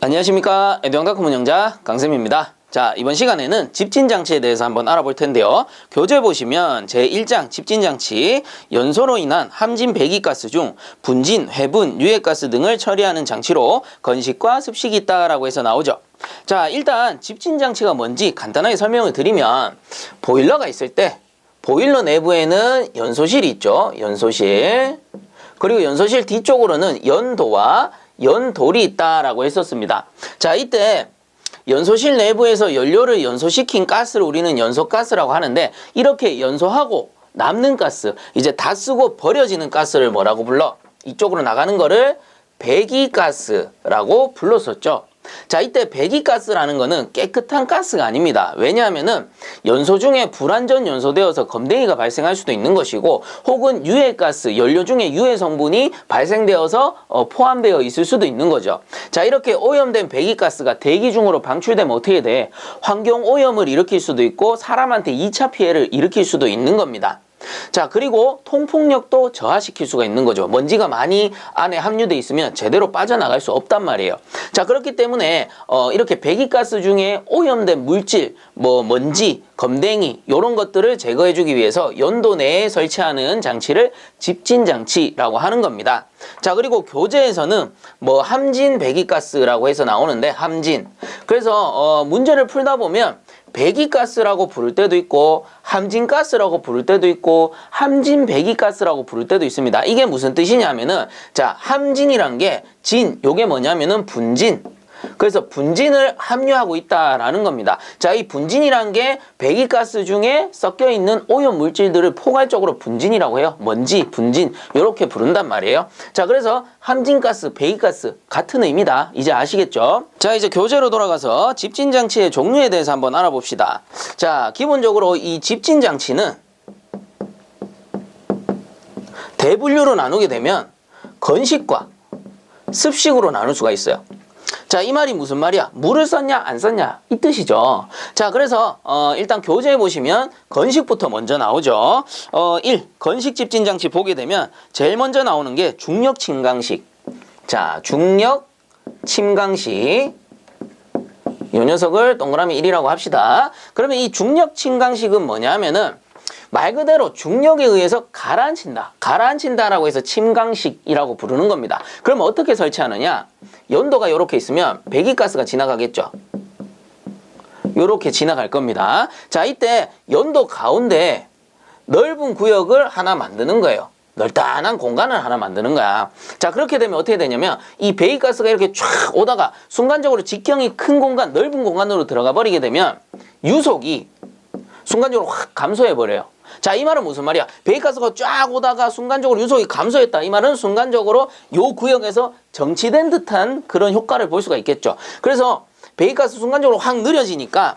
안녕하십니까. 에듀앙다크 운영자 강쌤입니다. 자 이번 시간에는 집진장치에 대해서 한번 알아볼 텐데요. 교재 보시면 제1장 집진장치 연소로 인한 함진 배기가스 중 분진, 회분, 유해가스 등을 처리하는 장치로 건식과 습식이 있다라고 해서 나오죠. 자 일단 집진장치가 뭔지 간단하게 설명을 드리면 보일러가 있을 때 보일러 내부에는 연소실이 있죠. 연소실. 그리고 연소실 뒤쪽으로는 연도와 연돌이 있다라고 했었습니다. 자, 이때 연소실 내부에서 연료를 연소시킨 가스를 우리는 연소가스라고 하는데 이렇게 연소하고 남는 가스, 이제 다 쓰고 버려지는 가스를 뭐라고 불러? 이쪽으로 나가는 거를 배기가스라고 불렀었죠. 자, 이때 배기가스라는 거는 깨끗한 가스가 아닙니다. 왜냐하면은 연소 중에 불완전 연소되어서 검댕이가 발생할 수도 있는 것이고 혹은 유해가스, 연료 중에 유해 성분이 발생되어서 어, 포함되어 있을 수도 있는 거죠. 자, 이렇게 오염된 배기가스가 대기 중으로 방출되면 어떻게 돼? 환경 오염을 일으킬 수도 있고 사람한테 2차 피해를 일으킬 수도 있는 겁니다. 자 그리고 통풍력도 저하시킬 수가 있는 거죠. 먼지가 많이 안에 함유돼 있으면 제대로 빠져나갈 수 없단 말이에요. 자 그렇기 때문에 어, 이렇게 배기가스 중에 오염된 물질 뭐 먼지 검댕이 이런 것들을 제거해 주기 위해서 연도 내에 설치하는 장치를 집진 장치라고 하는 겁니다. 자 그리고 교재에서는 뭐 함진 배기가스라고 해서 나오는데 함진. 그래서 어, 문제를 풀다 보면 배기가스라고 부를 때도 있고 함진가스라고 부를 때도 있고 함진 배기가스라고 부를 때도 있습니다. 이게 무슨 뜻이냐면은 자 함진이란 게 진 요게 뭐냐면은 분진 그래서 분진을 함유하고 있다라는 겁니다. 자, 이 분진이란 게 배기가스 중에 섞여 있는 오염 물질들을 포괄적으로 분진이라고 해요. 먼지, 분진 이렇게 부른단 말이에요. 자, 그래서 함진가스, 배기가스 같은 의미다. 이제 아시겠죠? 자, 이제 교재로 돌아가서 집진 장치의 종류에 대해서 한번 알아봅시다. 자, 기본적으로 이 집진 장치는 대분류로 나누게 되면 건식과 습식으로 나눌 수가 있어요. 자, 이 말이 무슨 말이야? 물을 썼냐, 안 썼냐? 이 뜻이죠. 자, 그래서, 어, 일단 교재에 보시면 건식부터 먼저 나오죠. 어, 1. 건식 집 진 장치 보게 되면 제일 먼저 나오는 게 중력 침강식. 자, 중력 침강식. 이 녀석을 동그라미 1이라고 합시다. 그러면 이 중력 침강식은 뭐냐면은 말 그대로 중력에 의해서 가라앉힌다. 가라앉힌다라고 해서 침강식이라고 부르는 겁니다. 그럼 어떻게 설치하느냐? 연도가 이렇게 있으면 배기가스가 지나가겠죠. 이렇게 지나갈 겁니다. 자, 이때 연도 가운데 넓은 구역을 하나 만드는 거예요. 널따한 공간을 하나 만드는 거야. 자, 그렇게 되면 어떻게 되냐면 이 배기가스가 이렇게 쫙 오다가 순간적으로 직경이 큰 공간, 넓은 공간으로 들어가 버리게 되면 유속이 순간적으로 확 감소해 버려요. 자, 이 말은 무슨 말이야? 배기가스가 쫙 오다가 순간적으로 유속이 감소했다. 이 말은 순간적으로 요 구역에서 정치된 듯한 그런 효과를 볼 수가 있겠죠. 그래서 배기가스 순간적으로 확 느려지니까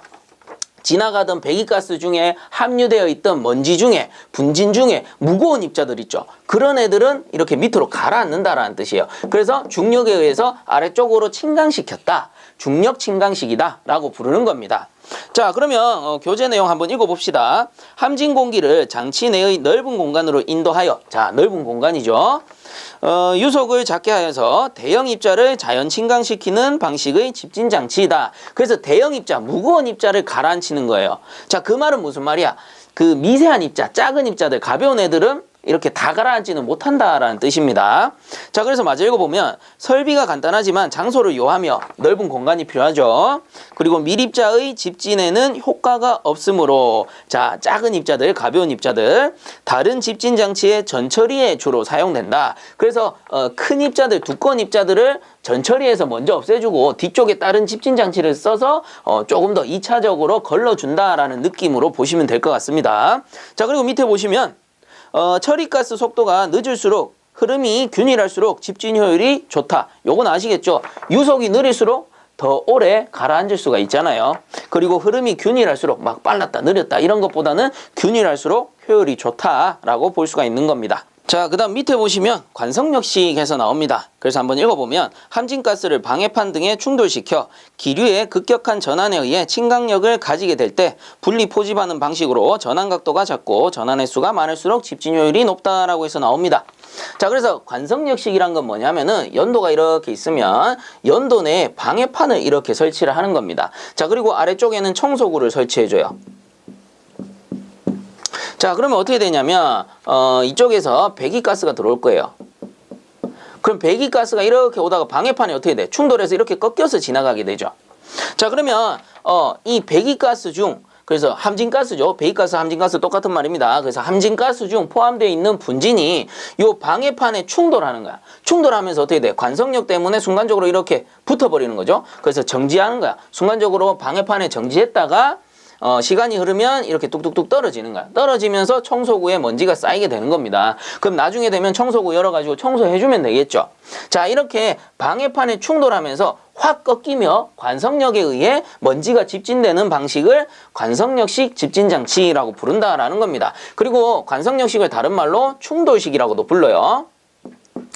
지나가던 배기가스 중에 함유되어 있던 먼지 중에 분진 중에 무거운 입자들 있죠. 그런 애들은 이렇게 밑으로 가라앉는다라는 뜻이에요. 그래서 중력에 의해서 아래쪽으로 침강시켰다. 중력 침강식이다 라고 부르는 겁니다. 자 그러면 어, 교재 내용 한번 읽어봅시다. 함진 공기를 장치 내의 넓은 공간으로 인도하여 자 넓은 공간이죠. 어, 유속을 작게 하여서 대형 입자를 자연 침강시키는 방식의 집진 장치이다. 그래서 대형 입자, 무거운 입자를 가라앉히는 거예요. 자, 그 말은 무슨 말이야? 그 미세한 입자, 작은 입자들, 가벼운 애들은 이렇게 다 가라앉지는 못한다라는 뜻입니다. 자, 그래서 마저 읽어보면 설비가 간단하지만 장소를 요하며 넓은 공간이 필요하죠. 그리고 밀입자의 집진에는 효과가 없으므로 자, 작은 입자들, 가벼운 입자들, 다른 집진 장치의 전처리에 주로 사용된다. 그래서 어, 큰 입자들, 두꺼운 입자들을 전처리에서 먼저 없애주고 뒤쪽에 다른 집진 장치를 써서 어, 조금 더 2차적으로 걸러준다라는 느낌으로 보시면 될 것 같습니다. 자, 그리고 밑에 보시면 어, 처리가스 속도가 늦을수록 흐름이 균일할수록 집진 효율이 좋다. 요건 아시겠죠? 유속이 느릴수록 더 오래 가라앉을 수가 있잖아요. 그리고 흐름이 균일할수록 막 빨랐다, 느렸다 이런 것보다는 균일할수록 효율이 좋다라고 볼 수가 있는 겁니다. 자, 그 다음 밑에 보시면 관성력식에서 나옵니다. 그래서 한번 읽어보면 함진가스를 방해판 등에 충돌시켜 기류의 급격한 전환에 의해 침강력을 가지게 될 때 분리 포집하는 방식으로 전환 각도가 작고 전환 횟수가 많을수록 집진효율이 높다라고 해서 나옵니다. 자, 그래서 관성역식이란 건 뭐냐면은 연도가 이렇게 있으면 연도 내에 방해판을 이렇게 설치를 하는 겁니다. 자, 그리고 아래쪽에는 청소구를 설치해줘요. 자, 그러면 어떻게 되냐면, 어, 이쪽에서 배기가스가 들어올 거예요. 그럼 배기가스가 이렇게 오다가 방해판이 어떻게 돼? 충돌해서 이렇게 꺾여서 지나가게 되죠. 자, 그러면, 어, 이 배기가스 중, 그래서 함진가스죠. 배기가스, 함진가스 똑같은 말입니다. 그래서 함진가스 중 포함되어 있는 분진이 요 방해판에 충돌하는 거야. 충돌하면서 어떻게 돼? 관성력 때문에 순간적으로 이렇게 붙어버리는 거죠. 그래서 정지하는 거야. 순간적으로 방해판에 정지했다가 어, 시간이 흐르면 이렇게 뚝뚝뚝 떨어지는 거야. 떨어지면서 청소구에 먼지가 쌓이게 되는 겁니다. 그럼 나중에 되면 청소구 열어가지고 청소해주면 되겠죠. 자, 이렇게 방해판에 충돌하면서 확 꺾이며 관성력에 의해 먼지가 집진되는 방식을 관성력식 집진장치라고 부른다라는 겁니다. 그리고 관성력식을 다른 말로 충돌식이라고도 불러요.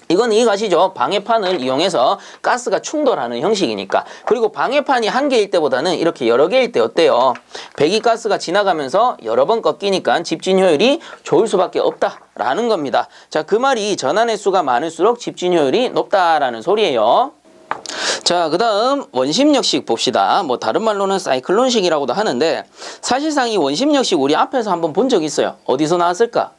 이건 이해가시죠? 방해판을 이용해서 가스가 충돌하는 형식이니까. 그리고 방해판이 한 개일 때보다는 이렇게 여러 개일 때 어때요? 배기가스가 지나가면서 여러 번 꺾이니까 집진 효율이 좋을 수밖에 없다 라는 겁니다. 자, 그 말이 전환의 수가 많을수록 집진 효율이 높다라는 소리예요. 자, 그 다음 원심력식 봅시다. 뭐 다른 말로는 사이클론식이라고도 하는데 사실상 이 원심력식 우리 앞에서 한번 본 적 있어요. 어디서 나왔을까?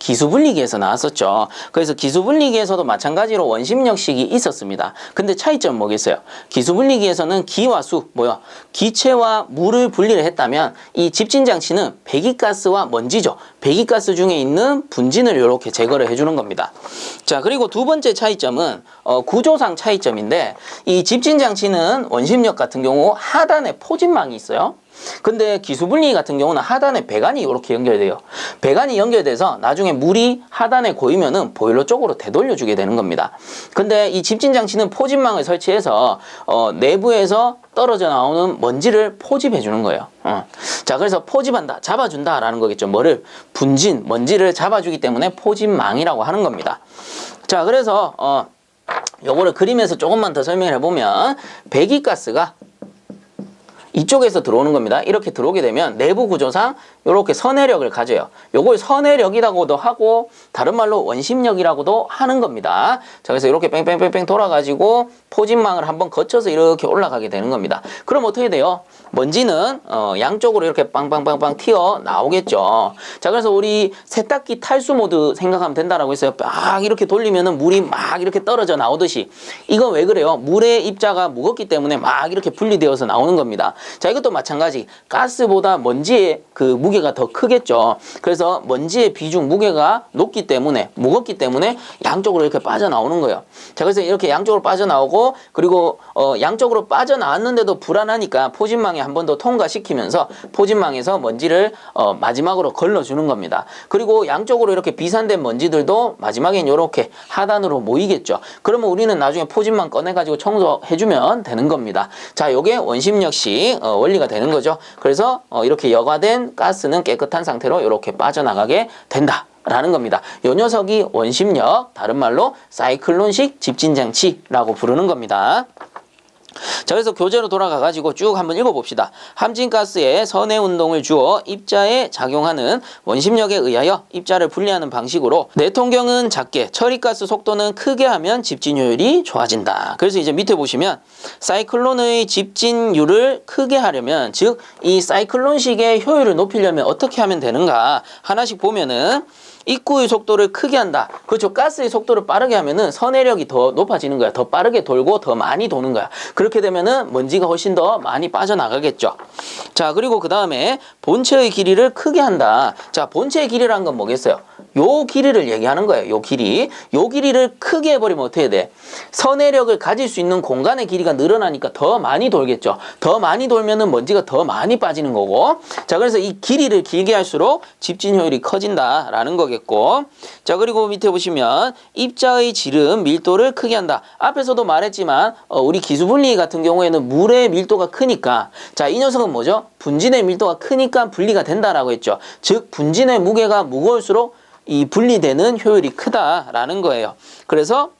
기수분리기에서 나왔었죠. 그래서 기수분리기에서도 마찬가지로 원심력식이 있었습니다. 근데 차이점 뭐겠어요? 기수분리기에서는 기와 수, 뭐야? 기체와 물을 분리를 했다면 이 집진장치는 배기가스와 먼지죠. 배기가스 중에 있는 분진을 이렇게 제거를 해주는 겁니다. 자, 그리고 두 번째 차이점은 어, 구조상 차이점인데 이 집진장치는 원심력 같은 경우 하단에 포진망이 있어요. 근데 기수분리 같은 경우는 하단에 배관이 이렇게 연결돼요. 배관이 연결돼서 나중에 물이 하단에 고이면은 보일러 쪽으로 되돌려 주게 되는 겁니다. 근데 이 집진 장치는 포집망을 설치해서 어, 내부에서 떨어져 나오는 먼지를 포집해 주는 거예요. 어. 자, 그래서 포집한다, 잡아준다 라는 거겠죠. 뭐를 분진, 먼지를 잡아주기 때문에 포집망이라고 하는 겁니다. 자, 그래서 어, 요거를 그림에서 조금만 더 설명을 해보면 배기가스가 이쪽에서 들어오는 겁니다. 이렇게 들어오게 되면 내부 구조상 이렇게 선해력을 가져요. 요걸 선해력이라고도 하고 다른 말로 원심력이라고도 하는 겁니다. 자, 그래서 이렇게 뺑뺑뺑뺑 돌아가지고 포진망을 한번 거쳐서 이렇게 올라가게 되는 겁니다. 그럼 어떻게 돼요? 먼지는 어, 양쪽으로 이렇게 빵빵빵빵 튀어 나오겠죠. 자, 그래서 우리 세탁기 탈수 모드 생각하면 된다라고 했어요. 막 이렇게 돌리면은 물이 막 이렇게 떨어져 나오듯이 이건 왜 그래요? 물의 입자가 무겁기 때문에 막 이렇게 분리되어서 나오는 겁니다. 자, 이것도 마찬가지. 가스보다 먼지의 그 무 게가 더 크겠죠. 그래서 먼지의 비중, 무게가 높기 때문에, 무겁기 때문에 양쪽으로 이렇게 빠져나오는 거예요. 자, 그래서 이렇게 양쪽으로 빠져나오고, 그리고, 어, 양쪽으로 빠져나왔는데도 불안하니까 포진망에 한 번 더 통과시키면서 포진망에서 먼지를, 어, 마지막으로 걸러주는 겁니다. 그리고 양쪽으로 이렇게 비산된 먼지들도 마지막엔 이렇게 하단으로 모이겠죠. 그러면 우리는 나중에 포진망 꺼내가지고 청소해주면 되는 겁니다. 자, 요게 원심력식 어, 원리가 되는 거죠. 그래서 어, 이렇게 여과된 가스 는 깨끗한 상태로 이렇게 빠져나가게 된다. 라는 겁니다. 요 녀석이 원심력, 다른 말로 사이클론식 집진장치라고 부르는 겁니다. 자, 그래서 교재로 돌아가 가지고 쭉 한번 읽어봅시다. 함진가스에 선해 운동을 주어 입자에 작용하는 원심력에 의하여 입자를 분리하는 방식으로 내통경은 작게, 처리가스 속도는 크게 하면 집진효율이 좋아진다. 그래서 이제 밑에 보시면 사이클론의 집진율을 크게 하려면, 즉, 이 사이클론식의 효율을 높이려면 어떻게 하면 되는가 하나씩 보면은 입구의 속도를 크게 한다. 그렇죠. 가스의 속도를 빠르게 하면은 선해력이 더 높아지는 거야. 더 빠르게 돌고 더 많이 도는 거야. 그렇게 되면은 먼지가 훨씬 더 많이 빠져나가겠죠. 자, 그리고 그 다음에 본체의 길이를 크게 한다. 자, 본체의 길이란 건 뭐겠어요? 요 길이를 얘기하는 거예요. 요 길이. 요 길이를 크게 해버리면 어떻게 돼? 선해력을 가질 수 있는 공간의 길이가 늘어나니까 더 많이 돌겠죠. 더 많이 돌면은 먼지가 더 많이 빠지는 거고. 자, 그래서 이 길이를 길게 할수록 집진 효율이 커진다라는 거겠고. 자, 그리고 밑에 보시면 입자의 지름 밀도를 크게 한다. 앞에서도 말했지만 어, 우리 기수분리 같은 경우에는 물의 밀도가 크니까 자, 이 녀석은 뭐죠? 분진의 밀도가 크니까 분리가 된다라고 했죠. 즉 분진의 무게가 무거울수록 이 분리되는 효율이 크다라는 거예요. 그래서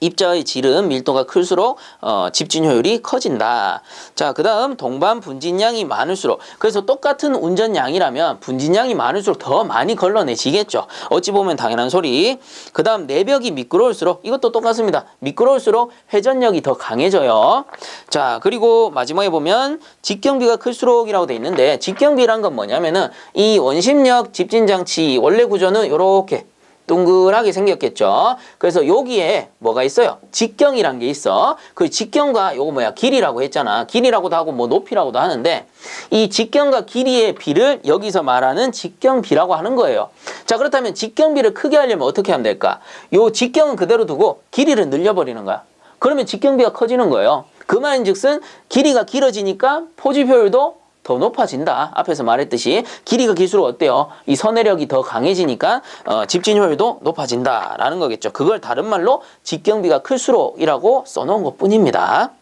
입자의 질은 밀도가 클수록 어, 집진 효율이 커진다. 자, 그 다음 동반 분진량이 많을수록 그래서 똑같은 운전량이라면 분진량이 많을수록 더 많이 걸러내지겠죠. 어찌 보면 당연한 소리. 그 다음 내벽이 미끄러울수록 이것도 똑같습니다. 미끄러울수록 회전력이 더 강해져요. 자, 그리고 마지막에 보면 직경비가 클수록이라고 돼 있는데 직경비란 건 뭐냐면은 이 원심력 집진 장치 원래 구조는 이렇게 동그랗게 생겼겠죠. 그래서 여기에 뭐가 있어요? 직경이란 게 있어. 그 직경과 요거 뭐야? 길이라고 했잖아. 길이라고도 하고 뭐 높이라고도 하는데 이 직경과 길이의 비를 여기서 말하는 직경비라고 하는 거예요. 자, 그렇다면 직경비를 크게 하려면 어떻게 하면 될까? 요 직경은 그대로 두고 길이를 늘려버리는 거야. 그러면 직경비가 커지는 거예요. 그 말인즉슨 길이가 길어지니까 포집 효율도 더 높아진다. 앞에서 말했듯이 길이가 길수록 어때요? 이 선회력이 더 강해지니까 어, 집진 효율도 높아진다라는 거겠죠. 그걸 다른 말로 직경비가 클수록이라고 써놓은 것뿐입니다.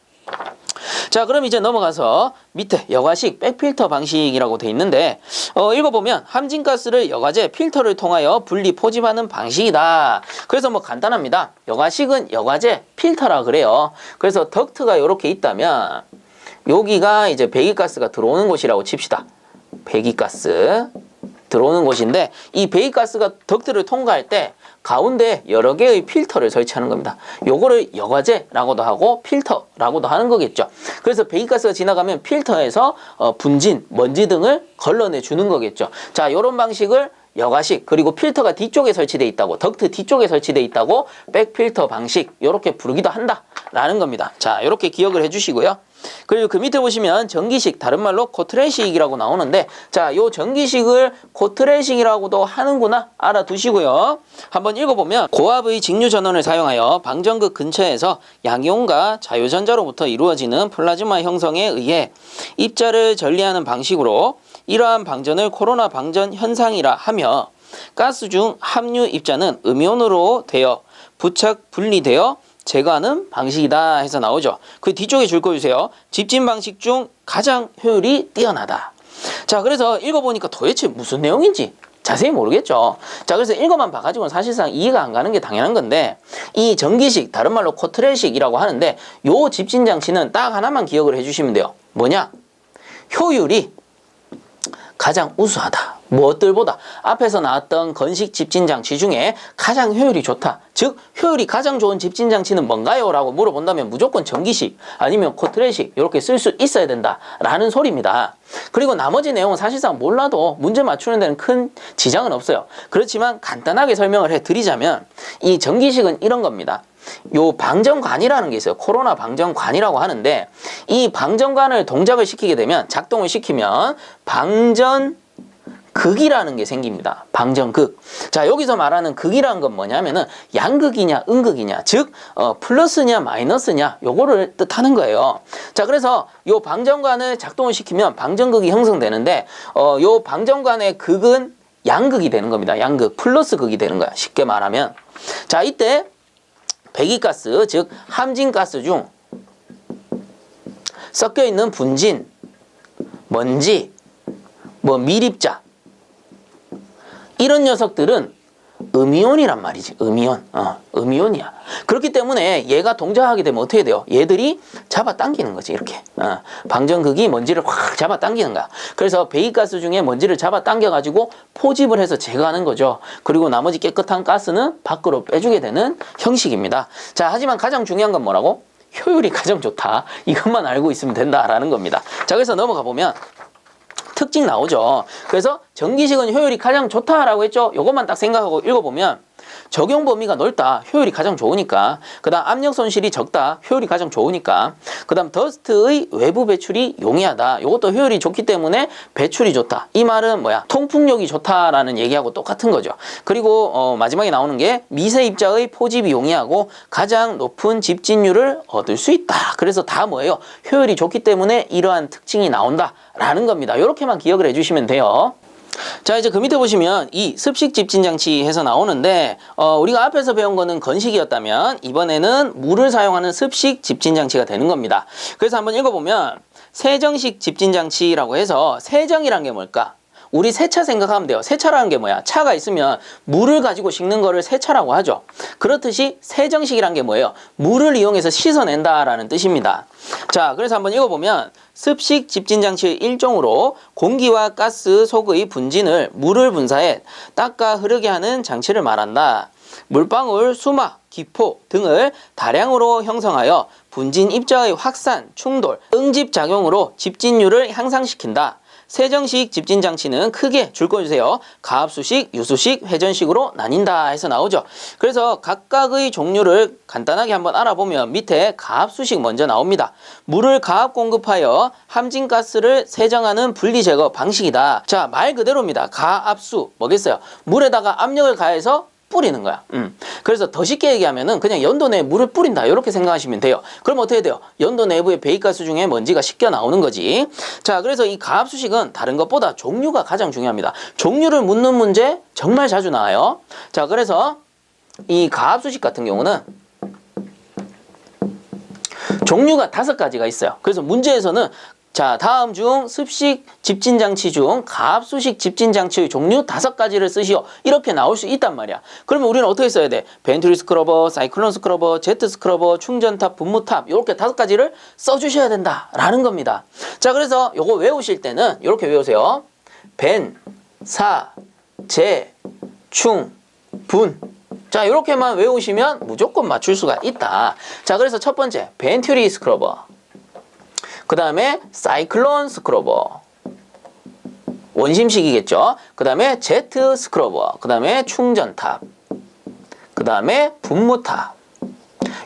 자, 그럼 이제 넘어가서 밑에 여과식 백필터 방식이라고 돼 있는데 어, 읽어보면 함진가스를 여과제 필터를 통하여 분리 포집하는 방식이다. 그래서 뭐 간단합니다. 여과식은 여과제 필터라 그래요. 그래서 덕트가 이렇게 있다면 여기가 이제 배기가스가 들어오는 곳이라고 칩시다. 배기가스 들어오는 곳인데 이 배기가스가 덕트를 통과할 때 가운데 여러 개의 필터를 설치하는 겁니다. 요거를 여과제라고도 하고 필터라고도 하는 거겠죠. 그래서 배기가스가 지나가면 필터에서 어, 분진, 먼지 등을 걸러내 주는 거겠죠. 자, 요런 방식을 여과식 그리고 필터가 뒤쪽에 설치돼 있다고 덕트 뒤쪽에 설치돼 있다고 백필터 방식 이렇게 부르기도 한다라는 겁니다. 자, 이렇게 기억을 해 주시고요. 그리고 그 밑에 보시면 전기식 다른 말로 코트레식이라고 나오는데 자, 요 전기식을 코트레식이라고도 하는구나 알아두시고요. 한번 읽어보면 고압의 직류 전원을 사용하여 방전극 근처에서 양이온과 자유전자로부터 이루어지는 플라즈마 형성에 의해 입자를 전리하는 방식으로 이러한 방전을 코로나 방전 현상이라 하며 가스 중 함유 입자는 음이온으로 되어 부착 분리되어 제거하는 방식이다 해서 나오죠. 그 뒤쪽에 줄 거 주세요. 집진 방식 중 가장 효율이 뛰어나다. 자, 그래서 읽어보니까 도대체 무슨 내용인지 자세히 모르겠죠. 자, 그래서 읽어만 봐가지고는 사실상 이해가 안 가는 게 당연한 건데, 이 전기식, 다른 말로 코트레식이라고 하는데, 요 집진 장치는 딱 하나만 기억을 해주시면 돼요. 뭐냐? 효율이 가장 우수하다. 무엇들보다 앞에서 나왔던 건식 집진 장치 중에 가장 효율이 좋다. 즉 효율이 가장 좋은 집진 장치는 뭔가요? 라고 물어본다면 무조건 전기식 아니면 코트레식 이렇게 쓸 수 있어야 된다라는 소리입니다. 그리고 나머지 내용은 사실상 몰라도 문제 맞추는 데는 큰 지장은 없어요. 그렇지만 간단하게 설명을 해 드리자면 이 전기식은 이런 겁니다. 요 방전관이라는 게 있어요. 코로나 방전관이라고 하는데 이 방전관을 동작을 시키게 되면 작동을 시키면 방전 극이라는 게 생깁니다. 방전극. 자, 여기서 말하는 극이라는 건 뭐냐면은 양극이냐, 음극이냐, 즉, 어, 플러스냐, 마이너스냐, 요거를 뜻하는 거예요. 자, 그래서 요 방전관을 작동을 시키면 방전극이 형성되는데, 어, 요 방전관의 극은 양극이 되는 겁니다. 양극, 플러스 극이 되는 거야. 쉽게 말하면. 자, 이때 배기가스, 즉, 함진가스 중 섞여 있는 분진, 먼지, 뭐 밀입자, 이런 녀석들은 음이온이란 말이지. 음이온. 어, 음이온이야. 그렇기 때문에 얘가 동작하게 되면 어떻게 돼요? 얘들이 잡아당기는 거지. 이렇게. 어, 방전극이 먼지를 확 잡아당기는 거야. 그래서 배기가스 중에 먼지를 잡아당겨가지고 포집을 해서 제거하는 거죠. 그리고 나머지 깨끗한 가스는 밖으로 빼주게 되는 형식입니다. 자, 하지만 가장 중요한 건 뭐라고? 효율이 가장 좋다. 이것만 알고 있으면 된다라는 겁니다. 자, 그래서 넘어가 보면 특징 나오죠. 그래서 전기식은 효율이 가장 좋다라고 했죠. 요것만 딱 생각하고 읽어보면 적용 범위가 넓다. 효율이 가장 좋으니까. 그 다음 압력 손실이 적다. 효율이 가장 좋으니까. 그 다음 더스트의 외부 배출이 용이하다. 요것도 효율이 좋기 때문에 배출이 좋다. 이 말은 뭐야? 통풍력이 좋다라는 얘기하고 똑같은 거죠. 그리고 어, 마지막에 나오는 게 미세 입자의 포집이 용이하고 가장 높은 집진율을 얻을 수 있다. 그래서 다 뭐예요? 효율이 좋기 때문에 이러한 특징이 나온다 라는 겁니다. 이렇게만 기억을 해주시면 돼요. 자 이제 그 밑에 보시면 이 습식 집진 장치 해서 나오는데 어, 우리가 앞에서 배운 거는 건식이었다면 이번에는 물을 사용하는 습식 집진 장치가 되는 겁니다. 그래서 한번 읽어보면 세정식 집진 장치라고 해서 세정이란 게 뭘까? 우리 세차 생각하면 돼요. 세차라는 게 뭐야? 차가 있으면 물을 가지고 씻는 거를 세차라고 하죠. 그렇듯이 세정식이란 게 뭐예요? 물을 이용해서 씻어낸다라는 뜻입니다. 자, 그래서 한번 읽어보면 습식 집진 장치의 일종으로 공기와 가스 속의 분진을 물을 분사해 닦아 흐르게 하는 장치를 말한다. 물방울, 수막, 기포 등을 다량으로 형성하여 분진 입자의 확산, 충돌, 응집 작용으로 집진율을 향상시킨다. 세정식 집진 장치는 크게 줄 거주세요. 가압수식, 유수식, 회전식으로 나뉜다 해서 나오죠. 그래서 각각의 종류를 간단하게 한번 알아보면 밑에 가압수식 먼저 나옵니다. 물을 가압 공급하여 함진가스를 세정하는 분리 제거 방식이다. 자, 말 그대로입니다. 가압수 뭐겠어요? 물에다가 압력을 가해서 뿌리는 거야. 음. 그래서 더 쉽게 얘기하면은 그냥 연도 내에 물을 뿌린다. 이렇게 생각하시면 돼요. 그럼 어떻게 돼요? 연도 내부의 배기가스 중에 먼지가 씻겨 나오는 거지. 자, 그래서 이 가압수식은 다른 것보다 종류가 가장 중요합니다. 종류를 묻는 문제 정말 자주 나와요. 자, 그래서 이 가압수식 같은 경우는 종류가 다섯 가지가 있어요. 그래서 문제에서는 자, 다음 중 습식 집진 장치 중 가압수식 집진 장치의 종류 다섯 가지를 쓰시오. 이렇게 나올 수 있단 말이야. 그러면 우리는 어떻게 써야 돼? 벤트리 스크러버, 사이클론 스크러버, 제트 스크러버, 충전탑, 분무탑 이렇게 다섯 가지를 써 주셔야 된다라는 겁니다. 자, 그래서 요거 외우실 때는 이렇게 외우세요. 벤, 사, 제, 충, 분. 자, 이렇게만 외우시면 무조건 맞출 수가 있다. 자, 그래서 첫 번째, 벤트리 스크러버. 그 다음에 사이클론 스크러버 원심식이겠죠. 그 다음에 제트 스크러버, 그 다음에 충전탑, 그 다음에 분무탑.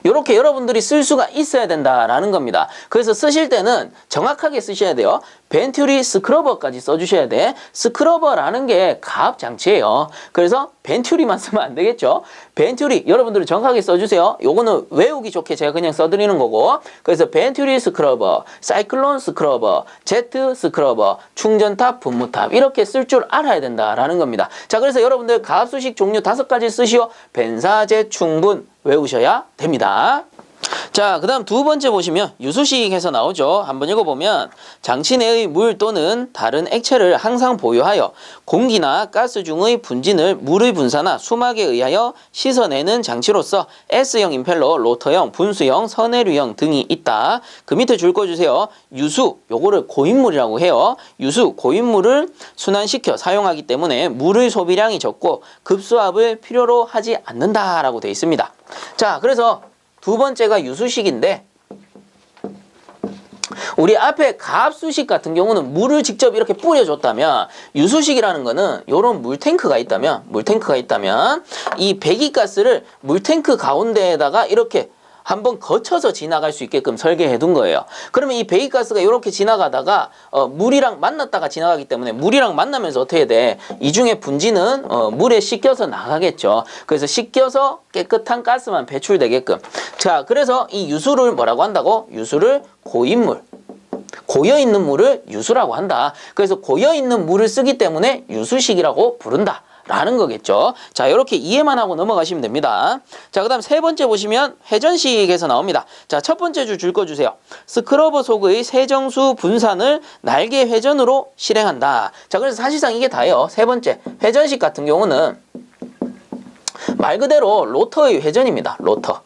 이렇게 여러분들이 쓸 수가 있어야 된다라는 겁니다. 그래서 쓰실 때는 정확하게 쓰셔야 돼요. 벤튜리 스크러버까지 써주셔야 돼. 스크러버라는 게 가압 장치예요. 그래서 벤튜리만 쓰면 안 되겠죠. 벤튜리 여러분들이 정확하게 써주세요. 요거는 외우기 좋게 제가 그냥 써드리는 거고. 그래서 벤튜리 스크러버, 사이클론 스크러버, 제트 스크러버, 충전탑, 분무탑 이렇게 쓸 줄 알아야 된다라는 겁니다. 자, 그래서 여러분들 가압 수식 종류 다섯 가지 쓰시오. 벤사제 충분 외우셔야 됩니다. 자, 그 다음 두 번째 보시면 유수식에서 나오죠. 한번 읽어보면 장치 내의 물 또는 다른 액체를 항상 보유하여 공기나 가스 중의 분진을 물의 분사나 수막에 의하여 씻어내는 장치로서 S형 임펠러, 로터형, 분수형, 선해류형 등이 있다. 그 밑에 줄 거 주세요. 유수, 요거를 고인물이라고 해요. 유수, 고인물을 순환시켜 사용하기 때문에 물의 소비량이 적고 급수압을 필요로 하지 않는다라고 되어 있습니다. 자, 그래서 두 번째가 유수식인데 우리 앞에 가압수식 같은 경우는 물을 직접 이렇게 뿌려줬다면 유수식이라는 거는 이런 물탱크가 있다면 물탱크가 있다면 이 배기가스를 물탱크 가운데에다가 이렇게 한번 거쳐서 지나갈 수 있게끔 설계해 둔 거예요. 그러면 이 배기가스가 이렇게 지나가다가 어, 물이랑 만났다가 지나가기 때문에 물이랑 만나면서 어떻게 돼? 이 중에 분지는 어, 물에 씻겨서 나가겠죠. 그래서 씻겨서 깨끗한 가스만 배출되게끔. 자, 그래서 이 유수를 뭐라고 한다고? 유수를 고인물. 고여 있는 물을 유수라고 한다. 그래서 고여 있는 물을 쓰기 때문에 유수식이라고 부른다. 라는 거겠죠. 자, 이렇게 이해만 하고 넘어가시면 됩니다. 자, 그 다음 세 번째 보시면 회전식에서 나옵니다. 자, 첫 번째 줄 줄거 주세요. 스크러버 속의 세정수 분산을 날개 회전으로 실행한다. 자, 그래서 사실상 이게 다예요. 세 번째, 회전식 같은 경우는 말 그대로 로터의 회전입니다. 로터.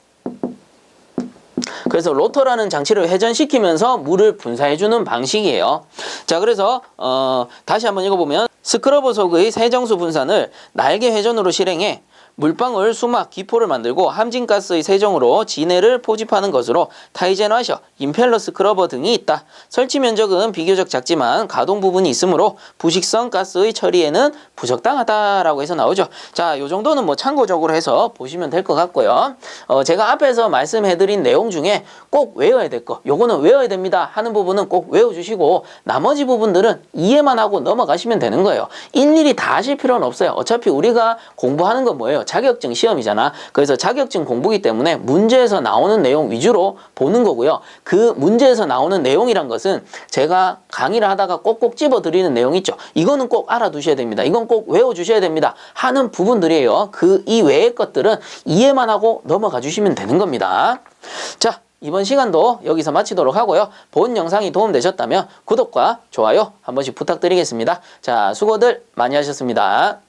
그래서 로터라는 장치를 회전시키면서 물을 분사해주는 방식이에요. 자, 그래서 어, 다시 한번 읽어보면 스크러버 속의 세정수 분산을 날개 회전으로 실행해 물방울, 수막, 기포를 만들고 함진가스의 세정으로 진해를 포집하는 것으로 타이제너셔, 임펠러 스크러버 등이 있다. 설치 면적은 비교적 작지만 가동 부분이 있으므로 부식성 가스의 처리에는 부적당하다라고 해서 나오죠. 자, 요 정도는 뭐 참고적으로 해서 보시면 될 것 같고요. 어, 제가 앞에서 말씀해드린 내용 중에 꼭 외워야 될 거, 요거는 외워야 됩니다 하는 부분은 꼭 외워주시고 나머지 부분들은 이해만 하고 넘어가시면 되는 거예요. 일일이 다 하실 필요는 없어요. 어차피 우리가 공부하는 건 뭐예요? 자격증 시험이잖아. 그래서 자격증 공부기 때문에 문제에서 나오는 내용 위주로 보는 거고요. 그 문제에서 나오는 내용이란 것은 제가 강의를 하다가 꼭꼭 집어 드리는 내용 있죠. 이거는 꼭 알아두셔야 됩니다. 이건 꼭 외워 주셔야 됩니다. 하는 부분들이에요. 그 이외의 것들은 이해만 하고 넘어가 주시면 되는 겁니다. 자, 이번 시간도 여기서 마치도록 하고요. 본 영상이 도움되셨다면 구독과 좋아요 한 번씩 부탁드리겠습니다. 자, 수고들 많이 하셨습니다.